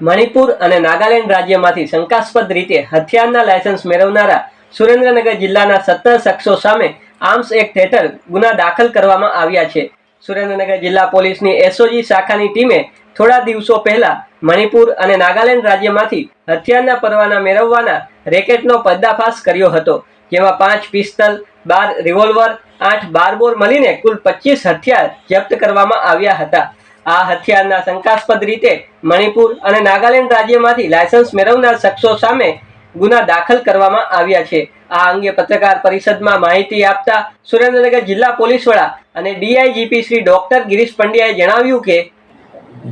મણિપુર અને નાગાલેન્ડ રાજ્યમાંથી શંકાસ્પદ રીતે હથિયારના લાયસન્સ મેળવનારા સુરેન્દ્રનગર જિલ્લાના સત્તર શખ્સો સામે આર્મ્સ એક્ટ હેઠળ ગુના દાખલ કરવામાં આવ્યા છે. સુરેન્દ્રનગર જિલ્લા પોલીસની એસઓજી શાખાની ટીમે થોડા દિવસો પહેલા મણિપુર અને નાગાલેન્ડ રાજ્યમાંથી હથિયારના પરવાના મેળવવાના રેકેટનો પર્દાફાશ કર્યો હતો, જેમાં પાંચ પિસ્તલ, બાર રિવોલ્વર, આઠ બારબોર મળીને કુલ પચીસ હથિયાર જપ્ત કરવામાં આવ્યા હતા. આ હથિયારના શંકાસ્પદ રીતે મણિપુર અને નાગાલેન્ડ રાજ્યમાંથી લાયસન્સ મેળવનાર શખ્સો સામે ગુના દાખલ કરવામાં આવ્યા છે. આ અંગે પત્રકાર પરિષદમાં માહિતી આપતા સુરેન્દ્રનગર જિલ્લા પોલીસ વડા અને ડીઆઈજીપી શ્રી ડોક્ટર ગિરીશ પંડ્યાએ જણાવ્યું કે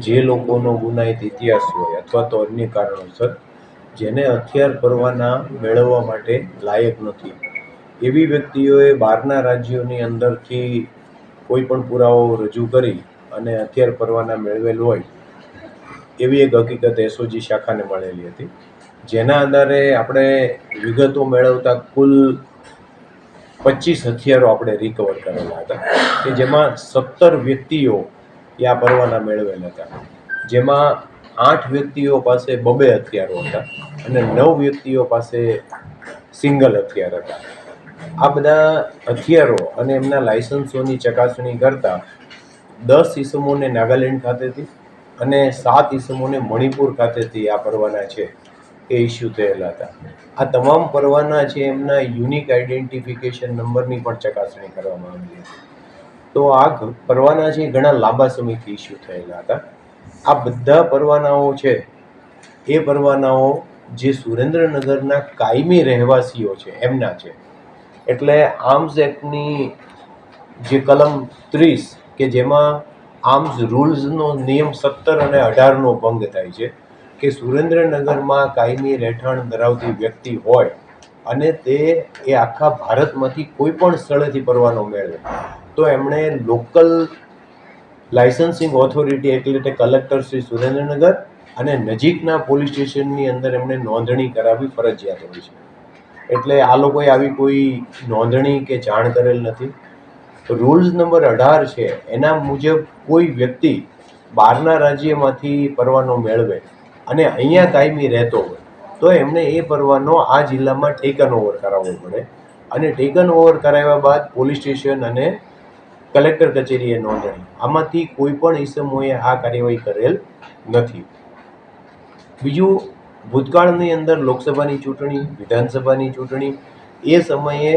જે લોકોનો ગુનાહિત ઇતિહાસ હોય અથવા તો અન્ય કારણોસર જેને હથિયાર પરવાના મેળવવા માટે લાયક નથી. એવી વ્યક્તિઓએ બહારના રાજ્યોની અંદરથી કોઈ પણ પુરાવો રજૂ કરી અને હથિયાર પરવાના મેળવેલ હોય, એવી એક હકીકત એસઓજી શાખાને મળેલી હતી. જેના આધારે આપણે વિગતો મેળવતા કુલ પચીસ હથિયારો આપણે રિકવર કરેલા હતા. કે જેમાં સત્તર વ્યક્તિઓ એ આ પરવાના મેળવેલ હતા. જેમાં આઠ વ્યક્તિઓ પાસે બબે હથિયારો હતા અને નવ વ્યક્તિઓ પાસે સિંગલ હથિયાર હતા. આ બધા હથિયારો અને એમના લાયસન્સોની ચકાસણી કરતા દસ ઈસમોને નાગાલેન્ડ ખાતેથી અને સાત ઈસમોને મણિપુર ખાતેથી આ પરવાના છે એ ઇસ્યુ થયેલા હતા. આ તમામ પરવાના છે એમના યુનિક આઈડેન્ટિફિકેશન નંબરની પણ ચકાસણી કરવામાં આવી હતી. તો આ પરવાના છે ઘણા લાંબા સમયથી ઇસ્યુ થયેલા હતા. આ બધા પરવાનાઓ છે, એ પરવાનાઓ જે સુરેન્દ્રનગરના કાયમી રહેવાસીઓ છે, એમના છે. એટલે આર્મ્સ એક્ટની જે કલમ ત્રીસ કે જેમાં આર્મ્સ રૂલ્સનો નિયમ સત્તર અને અઢારનો ભંગ થાય છે, કે સુરેન્દ્રનગરમાં કાયમી રહેઠાણ ધરાવતી વ્યક્તિ હોય અને તે એ આખા ભારતમાંથી કોઈ પણ સ્થળેથી પરવાનો મેળવે તો એમણે લોકલ લાયસન્સિંગ ઓથોરિટી એટલે કે કલેક્ટર શ્રી સુરેન્દ્રનગર અને નજીકના પોલીસ સ્ટેશનની અંદર એમણે નોંધણી કરાવવી ફરજિયાત હોય છે. એટલે આ લોકોએ આવી કોઈ નોંધણી કે જાણ કરેલ નથી. રૂલ્સ નંબર અઢાર છે, એના મુજબ કોઈ વ્યક્તિ બહારના રાજ્યમાંથી પરવાનો મેળવે અને અહીંયા કાયમી રહેતો હોય, તો એમને એ પરવાનો આ જિલ્લામાં ટેકન ઓવર કરાવવો પડે. અને ટેકન ઓવર કરાવ્યા બાદ પોલીસ સ્ટેશન અને કલેક્ટર કચેરીએ નોંધણી. આમાંથી કોઈ પણ ઈસમોએ આ કાર્યવાહી કરેલ નથી. બીજું, ભૂતકાળની અંદર લોકસભાની ચૂંટણી, વિધાનસભાની ચૂંટણી, એ સમયે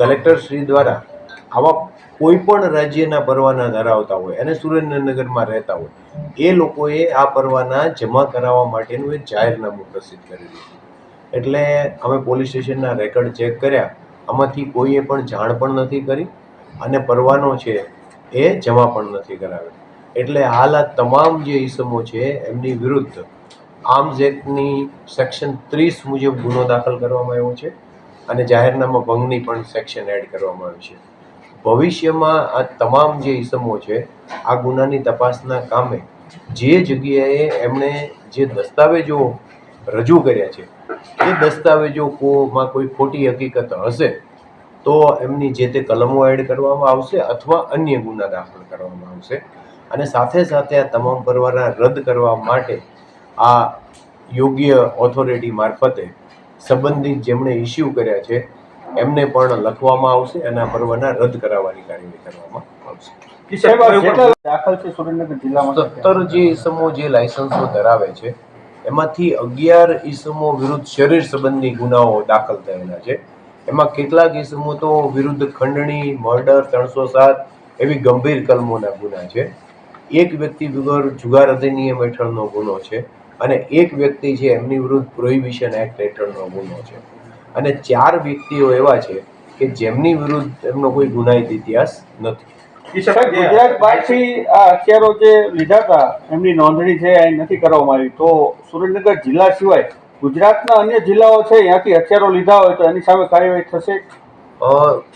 કલેક્ટરશ્રી દ્વારા આવા કોઈ પણ રાજ્યના પરવાના ધરાવતા હોય અને સુરેન્દ્રનગરમાં રહેતા હોય, એ લોકોએ આ પરવાના જમા કરાવવા માટેનું એક જાહેરનામું પ્રસિદ્ધ કરેલું એટલે અમે પોલીસ સ્ટેશનના રેકર્ડ ચેક કર્યા, આમાંથી કોઈએ પણ જાણ પણ નથી કરી અને પરવાનો છે એ જમા પણ નથી કરાવ્યો. એટલે હાલ આ તમામ જે ઈસમો છે એમની વિરુદ્ધ આર્મ્સ એક્ટની સેક્શન ત્રીસ મુજબ ગુનો દાખલ કરવામાં આવ્યો છે અને જાહેરનામા ભંગની પણ સેક્શન એડ કરવામાં આવી છે. ભવિષ્યમાં આ તમામ જે ઈસમો છે, આ ગુનાની તપાસના કામે જે જગ્યાએ એમણે જે દસ્તાવેજો રજૂ કર્યા છે, એ દસ્તાવેજોમાં કોઈ ખોટી હકીકત હશે, તો એમની જે તે કલમો એડ કરવામાં આવશે અથવા અન્ય ગુના દાખલ કરવામાં આવશે. અને સાથે સાથે આ તમામ પરવાના રદ કરવા માટે આ યોગ્ય ઓથોરિટી મારફતે સંબંધિત જેમણે ઇસ્યુ કર્યા છે એમને પણ લખવામાં આવશે અને આ પર્વના રદ કરાવવાની કાર્યવાહી કરવામાં આવશે. દાખલ છે સુરેન્દ્રનગર જિલ્લામાં સત્તર જે ઈસમો જે લાયસન્સો ધરાવે છે એમાંથી અગિયાર ઈસમો વિરુદ્ધ શરીર સંબંધી ગુનાઓ દાખલ થયેલા છે. એમાં કેટલાક ઈસમો તો વિરુદ્ધ ખંડણી મર્ડર ત્રણસો સાત એવી ગંભીર કલમોના ગુના છે. એક વ્યક્તિ વગર જુગાર અધિનિયમ હેઠળનો ગુનો છે અને એક વ્યક્તિ છે એમની વિરુદ્ધ પ્રોહિબિશન એક્ટ હેઠળનો ગુનો છે. અને ચાર વ્યક્તિઓ એવા છે કે જેમની વિરુદ્ધ એમનો કોઈ ગુનાહિત ઇતિહાસ નથી. ગુજરાત પાછી આ હથિયારો જે લીધા હતા એમની નોંધણી છે એ નથી કરવામાં આવી. તો સુરેન્દ્રનગર જિલ્લા સિવાય ગુજરાતના અન્ય જિલ્લાઓ છે ત્યાંથી હથિયારો લીધા હોય તો એની સામે કાર્યવાહી થશે?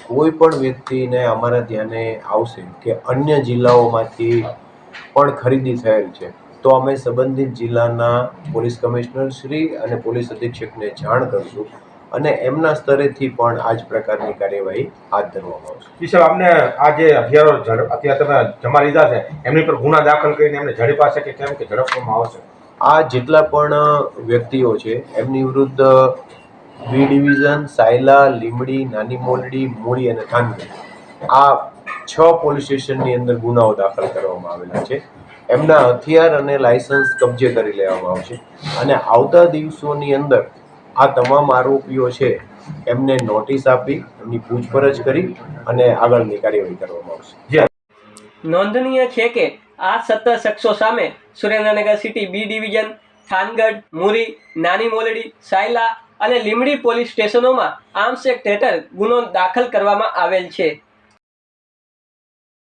કોઈ પણ વ્યક્તિને અમારા ધ્યાને આવશે કે અન્ય જિલ્લાઓમાંથી પણ ખરીદી થયેલ છે. તો અમે સંબંધિત જિલ્લાના પોલીસ કમિશનર શ્રી અને પોલીસ અધિક્ષકને જાણ કરશું. અને એમના સ્તરેથી પણ આ જ પ્રકારની કાર્યવાહી હાથ ધરવામાં આવશે. સાહેબ આપને આ જે હથિયારો અત્યારે તમે જમા લીધા છે એમની પર ગુના દાખલ કરીને એમને ઝડપા છે કે કેમ કે ઝડપવામાં આવશે? આ જેટલા પણ વ્યક્તિઓ છે એમની વિરુદ્ધ બી ડિવિઝન સાયલા લીમડી નાની મોલડી મૂળી અને થાનગઢ આ છ પોલીસ સ્ટેશનની અંદર ગુનાઓ દાખલ કરવામાં આવેલા છે. એમના હથિયાર અને લાયસન્સ કબજે કરી લેવામાં આવશે. અને આવતા દિવસોની અંદર આ તમામ આરોપીઓ છે, એમને નોટિસ આપી, એમની પૂછપરછ કરી અને આગળની કાર્યવાહી કરવામાં આવશે. નોંધનીય છે કે આ સત્તર શખ્સો સામે Surendranagar city B division, Thangadh, Muri, Nani Moldi, Sayla અને લીમડી પોલીસ સ્ટેશનોમાં આર્મ્સ એક્ટ હેઠળ ગુનો દાખલ કરવામાં આવેલ છે.